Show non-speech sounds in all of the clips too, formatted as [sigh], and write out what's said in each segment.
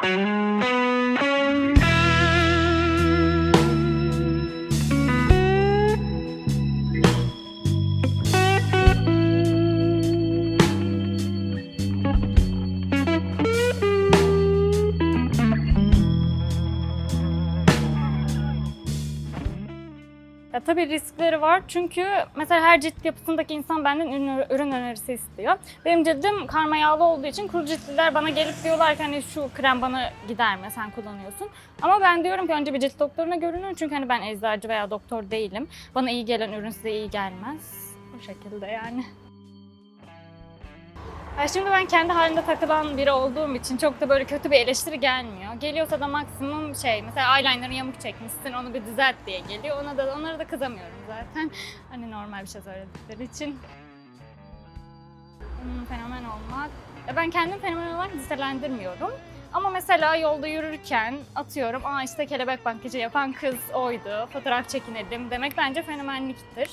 Thank you. Ya tabii riskleri var çünkü mesela her cilt yapısındaki insan benden ürün, ürün önerisi istiyor. Benim cildim karma yağlı olduğu için kuru ciltliler bana gelip diyorlar ki hani şu krem bana gider mi sen kullanıyorsun. Ama ben diyorum ki önce bir cilt doktoruna görünün çünkü hani ben eczacı veya doktor değilim. Bana iyi gelen ürün size iyi gelmez. Bu şekilde yani. Şimdi ben kendi halinde takılan biri olduğum için çok da böyle kötü bir eleştiri gelmiyor. Geliyorsa da maksimum şey mesela eyeliner'ı yamuk çekmişsin onu bir düzelt diye geliyor. Ona da onlara da kızamıyorum zaten. Hani normal bir şey söyledikleri için. Hmm, fenomen olmak. Ya ben kendim fenomen olarak listelendirmiyorum. Ama mesela yolda yürürken atıyorum, aa işte kelebek makyajı yapan kız oydu, fotoğraf çekinelim demek bence fenomenliktir.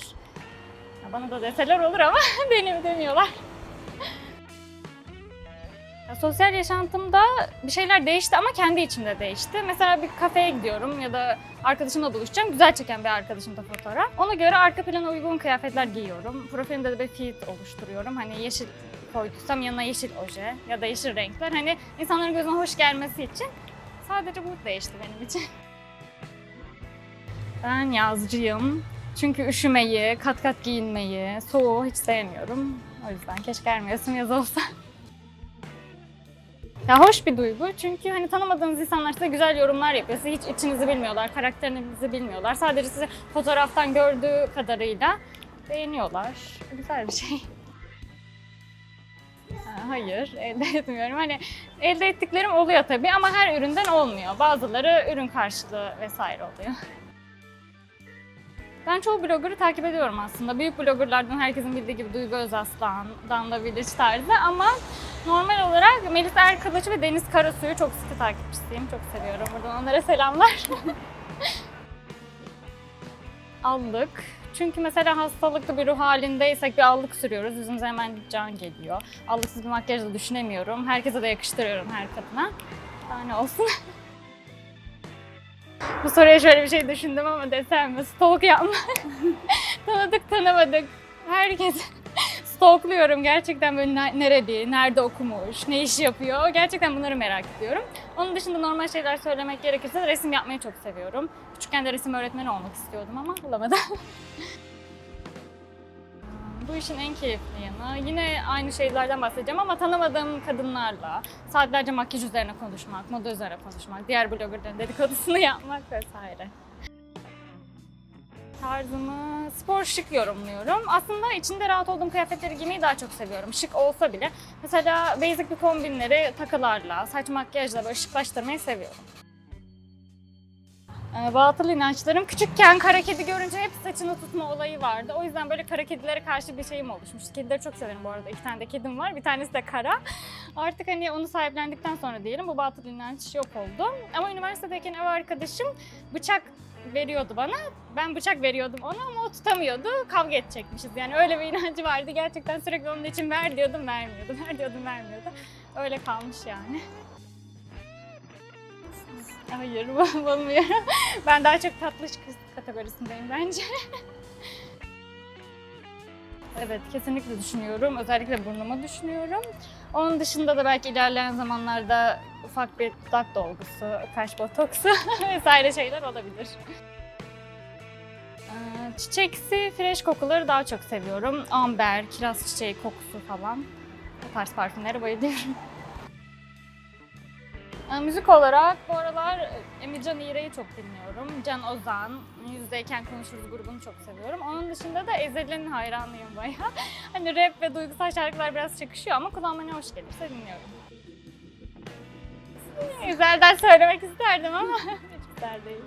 Ya bana da deseler olur ama [laughs] benim demiyorlar. Ya sosyal yaşantımda bir şeyler değişti ama kendi içimde değişti. Mesela bir kafeye gidiyorum ya da arkadaşımla buluşacağım. Güzel çeken bir arkadaşımda fotoğraf. Ona göre arka plana uygun kıyafetler giyiyorum. Profilimde de bir feed oluşturuyorum. Hani yeşil koyduysam yanına yeşil oje ya da yeşil renkler. Hani insanların gözüne hoş gelmesi için sadece bu değişti benim için. [laughs] Ben yazcıyım. Çünkü üşümeyi, kat kat giyinmeyi, soğuğu hiç sevmiyorum. O yüzden keşke her mevsim yaz olsa. Ya hoş bir duygu çünkü hani tanımadığınız insanlar size güzel yorumlar yapıyor. Size hiç içinizi bilmiyorlar, karakterinizi bilmiyorlar. Sadece sizi fotoğraftan gördüğü kadarıyla beğeniyorlar. Güzel bir şey. Ha, Hayır, elde etmiyorum. Hani elde ettiklerim oluyor tabii ama her üründen olmuyor. Bazıları ürün karşılığı vesaire oluyor. Ben çoğu blogger'ı takip ediyorum aslında. Büyük bloggerlardan herkesin bildiği gibi Duygu Özaslan, Danla Bilic tarzı ama normal olarak Melis Erkılıç ve Deniz Karasu'yu çok sıkı takipçisiyim. Çok seviyorum. Buradan onlara selamlar. [laughs] allık. Çünkü mesela hastalıklı bir ruh halindeysek bir allık sürüyoruz. Yüzümüze hemen can geliyor. Allıksız bir makyaj da düşünemiyorum. Herkese de yakıştırıyorum her kadına. Daha ne olsun. [laughs] Bu soruya şöyle bir şey düşündüm ama desem mi? Stalk yapmak. [laughs] Tanıdık tanımadık. Herkes stalkluyorum. Gerçekten böyle ne- nereli, nerede okumuş, ne iş yapıyor. Gerçekten bunları merak ediyorum. Onun dışında normal şeyler söylemek gerekirse resim yapmayı çok seviyorum. Küçükken de resim öğretmeni olmak istiyordum ama bulamadım. [laughs] Bu işin en keyifli yanı yine aynı şeylerden bahsedeceğim ama tanımadığım kadınlarla saatlerce makyaj üzerine konuşmak, moda üzerine konuşmak, diğer bloggerların dedikodusunu [laughs] yapmak vesaire. Tarzımı spor şık yorumluyorum. Aslında içinde rahat olduğum kıyafetleri giymeyi daha çok seviyorum. Şık olsa bile. Mesela basic bir kombinleri takılarla, saç makyajla böyle şıklaştırmayı seviyorum. Ee, Batıl inançlarım küçükken kara kedi görünce hep saçını tutma olayı vardı. O yüzden böyle kara kedilere karşı bir şeyim oluşmuştu. Kedileri çok severim bu arada. İki tane de kedim var. Bir tanesi de kara. Artık hani onu sahiplendikten sonra diyelim bu batıl inanç yok oldu. Ama üniversitedeyken ev arkadaşım bıçak veriyordu bana. Ben bıçak veriyordum ona ama o tutamıyordu. Kavga edecekmişiz. Yani öyle bir inancı vardı. Gerçekten sürekli onun için ver diyordum, vermiyordu. [laughs] Ver diyordum, vermiyordu. Öyle kalmış yani. Hayır, bu- [laughs] bulmuyorum. Ben daha çok tatlış kız kategorisindeyim bence. [laughs] evet, kesinlikle düşünüyorum. Özellikle burnuma düşünüyorum. Onun dışında da belki ilerleyen zamanlarda ufak bir dudak dolgusu, kaş botoksu [laughs] vesaire şeyler olabilir. Ee, Çiçeksi, fresh kokuları daha çok seviyorum. Amber, kiraz çiçeği kokusu falan. Bu tarz parfümlere bayılıyorum. Ee, Müzik olarak bu aralar e, Emircan İğrek'i çok dinliyorum. Can Ozan, Yüzdeyken Konuşuruz grubunu çok seviyorum. Onun dışında da Ezel'in hayranıyım bayağı. [laughs] Hani rap ve duygusal şarkılar biraz çakışıyor ama kulağıma ne hoş gelirse dinliyorum. Güzelden söylemek isterdim ama [laughs] hiç güzel değil.